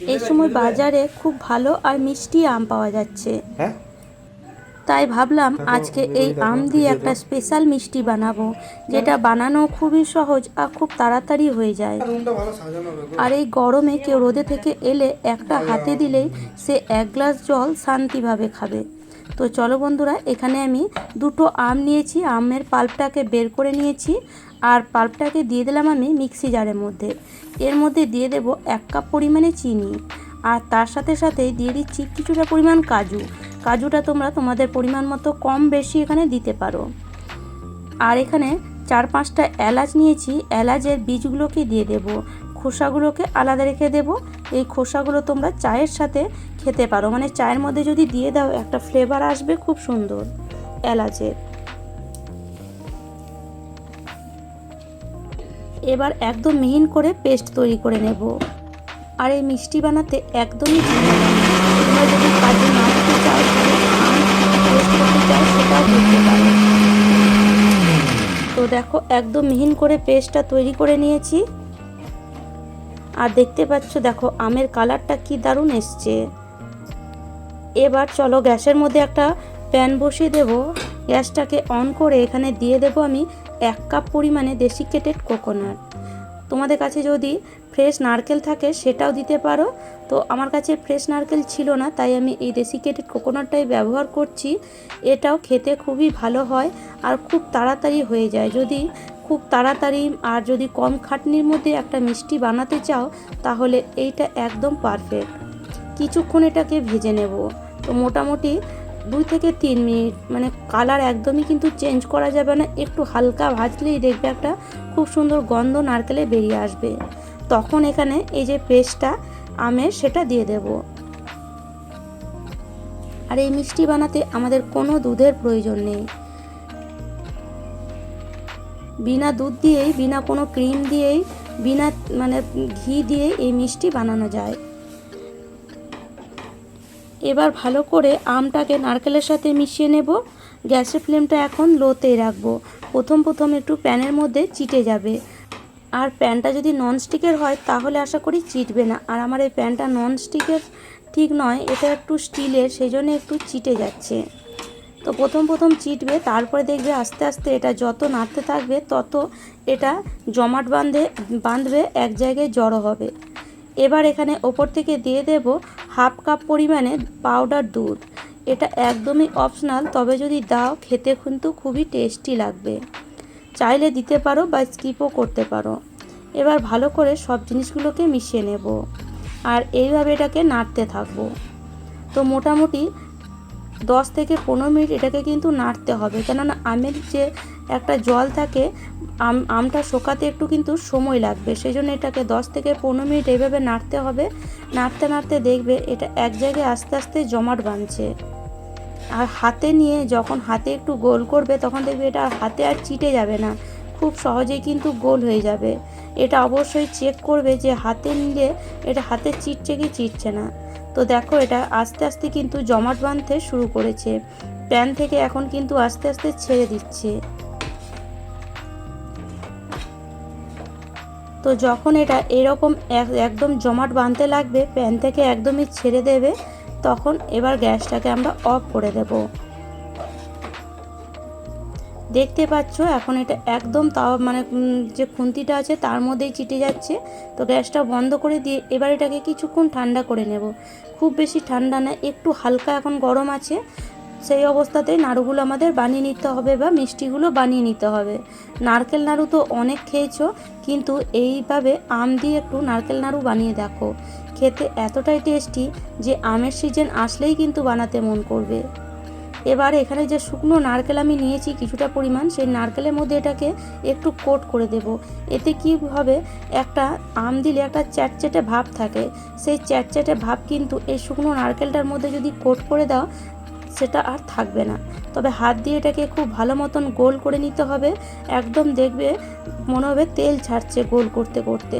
এই সময় বাজারে খুব ভালো আর মিষ্টি আম পাওয়া যাচ্ছে। হ্যাঁ? তাই ভাবলাম আজকে এই আম দিয়ে একটা স্পেশাল মিষ্টি বানাবো যেটা বানানো খুবই সহজ আর খুব তাড়াতাড়ি হয়ে যায়। আর এই গরমে কেউ রোদে থেকে এলে একটা হাতে দিলেই সে এক গ্লাস জল শান্তিভাবে খাবে। তো চলো বন্ধুরা এখানে আমি দুটো আম নিয়েছি আমের পাল্পটাকে বের করে নিয়েছি আর পাল্পটাকে দিয়ে দিলাম আমি মিক্সি জারের মধ্যে। এর মধ্যে দিয়ে দেব এক কাপ পরিমাণে চিনি। আর তার সাথে সাথে দিয়ে দিচ্ছি কিছুটা পরিমাণ কাজু। কাজুটা তোমরা তোমাদের পরিমাণ মতো কম বেশি এখানে দিতে পারো। আর এখানে চার পাঁচটা এলাচ নিয়েছি। এলাচের বীজগুলোকে দিয়ে দেব। খোসাগুলোকে আলাদা রেখে দেব। এই খোসাগুলো তোমরা চায়ের সাথে খেতে পারো। মানে চায়ের মধ্যে যদি দিয়ে দাও, একটা ফ্লেভার আসবে খুব সুন্দর এলাচের। একদম মিহিন করে পেস্ট তৈরি করে নেব। আর এই মিষ্টি বানাতে একদমই তো দেখো, একদম মিহিন করে পেস্টটা তৈরি করে নিয়েছি। আর দেখতে পাচ্ছ, দেখো, আমের কালারটা কি দারুণ এসছে। এবার চলো গ্যাসের মধ্যে একটা প্যান বসিয়ে দেব। গ্যাসটাকে অন করে এখানে দিয়ে দেব আমি এক কাপ পরিমাণে ডেসিকেটেড কোকোনাট। তোমাদের কাছে যদি ফ্রেশ নারকেল থাকে সেটাও দিতে পারো। তো আমার কাছে ফ্রেশ নারকেল ছিল না, তাই আমি এই ডেসিকেটেড কোকোনাটটাই ব্যবহার করছি। এটাও খেতে খুবই ভালো হয় আর খুব তাড়াতাড়ি হয়ে যায়। যদি খুব তাড়াতাড়ি আর যদি কম খাটনির মধ্যে একটা মিষ্টি বানাতে চাও, তাহলে এইটা একদম পারফেক্ট। কিছুক্ষণ এটাকে ভেজে নেব। তো মোটামুটি দুই থেকে তিন মিনিট মানে কালার একদমই কিন্তু চেঞ্জ করা যাবে না। একটু হালকা ভাজলেই দেখবে একটা খুব সুন্দর গন্ধ নারকেলে বেরিয়ে আসবে। তখন এখানে এই যে পেস্টটা আমের সেটা দিয়ে দেব। আর এই মিষ্টি বানাতে আমাদের কোনো দুধের প্রয়োজন নেই। বিনা দুধ দিয়েই, বিনা কোনো ক্রিম দিয়েই, বিনা মানে ঘি দিয়ে এই মিষ্টি বানানো যায়। এবার ভালো করে আমটাকে নারকেলের সাথে মিশিয়ে নেব। গ্যাসের ফ্লেমটা এখন লোতেই রাখব। প্রথম প্রথম একটু প্যানের মধ্যে চিটে যাবে। আর প্যানটা যদি নন স্টিকের হয়, তাহলে আশা করি চিটবে না। আর আমার এই প্যানটা নন স্টিকের ঠিক নয়, এটা একটু স্টিলের সেই জন্য একটু চিটে যাচ্ছে। তো প্রথম প্রথম চিটবে, তারপরে দেখবে আস্তে আস্তে এটা যত নাড়তে থাকবে, তত এটা জমাট বাঁধে, বাঁধবে, এক জায়গায় জড়ো হবে। এবার এখানে ওপর থেকে দিয়ে দেব হাফ কাপ পরিমাণে পাউডার দুধ। এটা একদমই অপশনাল তবে যদি দাও, খেতে কিন্তু খুবই টেস্টি লাগবে। চাইলে দিতে পারো বা স্কিপও করতে পারো। এবার ভালো করে সব জিনিসগুলোকে মিশিয়ে নেব। আর এইভাবে এটাকে নাড়তে থাকব। তো মোটামুটি দশ থেকে পনেরো মিনিট এটাকে কিন্তু নাড়তে হবে। কেননা আমের যে একটা জল থাকে, আম, আমটা শোকাতে একটু কিন্তু সময় লাগবে। সেই জন্য এটাকে দশ থেকে পনেরো মিনিট এইভাবে নাড়তে হবে। নাড়তে নাড়তে দেখবে এটা এক জায়গায় আস্তে আস্তে জমাট বাঁধছে। আর হাতে নিয়ে যখন হাতে একটু গোল করবে, তখন দেখবে এটা হাতে আর চিটে যাবে না। খুব সহজেই কিন্তু গোল হয়ে যাবে। এটা অবশ্যই চেক করবে যে হাতে নিলে এটা হাতে চিটছে কি চিটছে না। তো দেখো এটা আস্তে আস্তে কিন্তু জমাট বাঁধতে শুরু করেছে। প্যান থেকে এখন কিন্তু আস্তে আস্তে ছেড়ে দিচ্ছে। তো যখন এটা এরকম এক- একদম জমাট বাঁধতে লাগবে, প্যান থেকে একদমই ছেড়ে দেবে, তখন এবার গ্যাসটাকে আমরা অফ করে দেব। দেখতে পাচ্ছ, এখন এটা একদম তাও মানে যে খুন্তিটা আছে তার মধ্যেই চিটে যাচ্ছে। তো গ্যাসটা বন্ধ করে দিয়ে এবার এটাকে কিছুক্ষণ ঠান্ডা করে নেব। খুব বেশি ঠান্ডা না, একটু হালকা এখন গরম আছে। সেই অবস্থাতেই নাড়ুগুলো আমাদের বানিয়ে নিতে হবে বা মিষ্টিগুলো বানিয়ে নিতে হবে। নারকেল নাড়ু তো অনেক খেয়েছো, কিন্তু এইভাবে আম দিয়ে একটু নারকেল নাড়ু বানিয়ে দেখো। খেতে এতটাই টেস্টি যে আমের সিজন আসলেই কিন্তু বানাতে মন করবে। এবার এখানে যে শুকনো নারকেল আমি নিয়েছি কিছুটা পরিমাণ, সেই নারকেলের মধ্যে এটাকে একটু কোট করে দেব। এতে কি হবে, একটা আম দিলে একটা চ্যাটচ্যাটে ভাব থাকে। সেই চ্যাটচ্যাটে ভাব কিন্তু এই শুকনো নারকেলটার মধ্যে যদি কোট করে দাও সেটা আর থাকবে না। তবে হাত দিয়ে এটাকে খুব ভালো মতন গোল করে নিতে হবে। একদম দেখবে মনে হবে তেল ছাড়ছে গোল করতে করতে।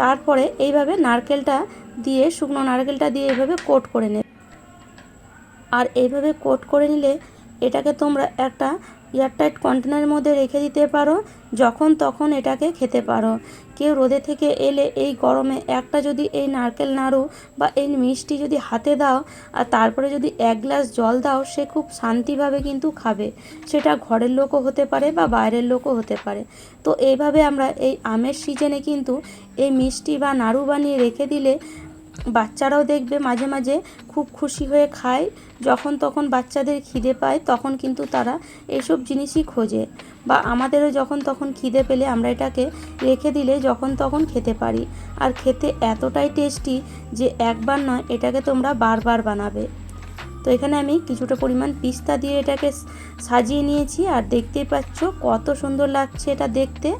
তারপরে এইভাবে নারকেলটা দিয়ে, শুকনো নারকেলটা দিয়ে এইভাবে কোট করে নেবে। আর এইভাবে কোট করে নিলে এটাকে তোমরা একটা এয়ারটাইট কন্টেনারের মধ্যে রেখে দিতে পারো। যখন তখন এটাকে খেতে পারো। কেউ রোদে থেকে এলে এই গরমে একটা যদি এই নারকেল নাড়ু বা এই মিষ্টি যদি হাতে দাও, আর তারপরে যদি এক গ্লাস জল দাও, সে খুব শান্তিভাবে কিন্তু খাবে। সেটা ঘরের লোকও হতে পারে বা বাইরের লোকও হতে পারে। তো এইভাবে আমরা এই আমের সিজনে কিন্তু এই মিষ্টি বা নাড়ু বানিয়ে রেখে দিলে বাচ্চারাও দেখবে মাঝে মাঝে, খুব খুশি হয়ে খায়। যখন তখন বাচ্চাদের খিদে পায়, তখন কিন্তু তারা এইসব জিনিসই খোঁজে। বা আমাদেরও যখন তখন খিদে পেলে আমরা এটাকে রেখে দিলে যখন তখন খেতে পারি। আর খেতে এতটাই টেস্টি যে একবার নয়, এটাকে তোমরা বারবার বানাবে। তো এখানে আমি কিছুটা পরিমাণ পিস্তা দিয়ে এটাকে সাজিয়ে নিয়েছি। আর দেখতেই পাচ্ছ কত সুন্দর লাগছে এটা দেখতে।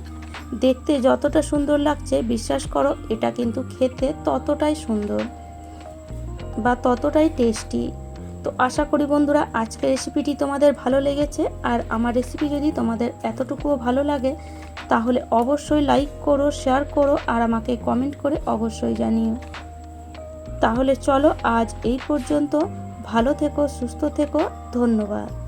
দেখতে যতটা সুন্দর লাগছে, বিশ্বাস করো, এটা কিন্তু খেতে ততটাই সুন্দর বা ততটাই টেস্টি তো আশা করি বন্ধুরা, আজকের রেসিপিটি তোমাদের ভালো লেগেছে, আর আমার রেসিপি যদি তোমাদের এতটুকুও ভালো লাগে, তাহলে অবশ্যই লাইক করো শেয়ার করো, আর আমাকে কমেন্ট করে অবশ্যই জানিও। তাহলে চলো আজ এই পর্যন্ত, ভালো থেকো, সুস্থ থেকো, ধন্যবাদ।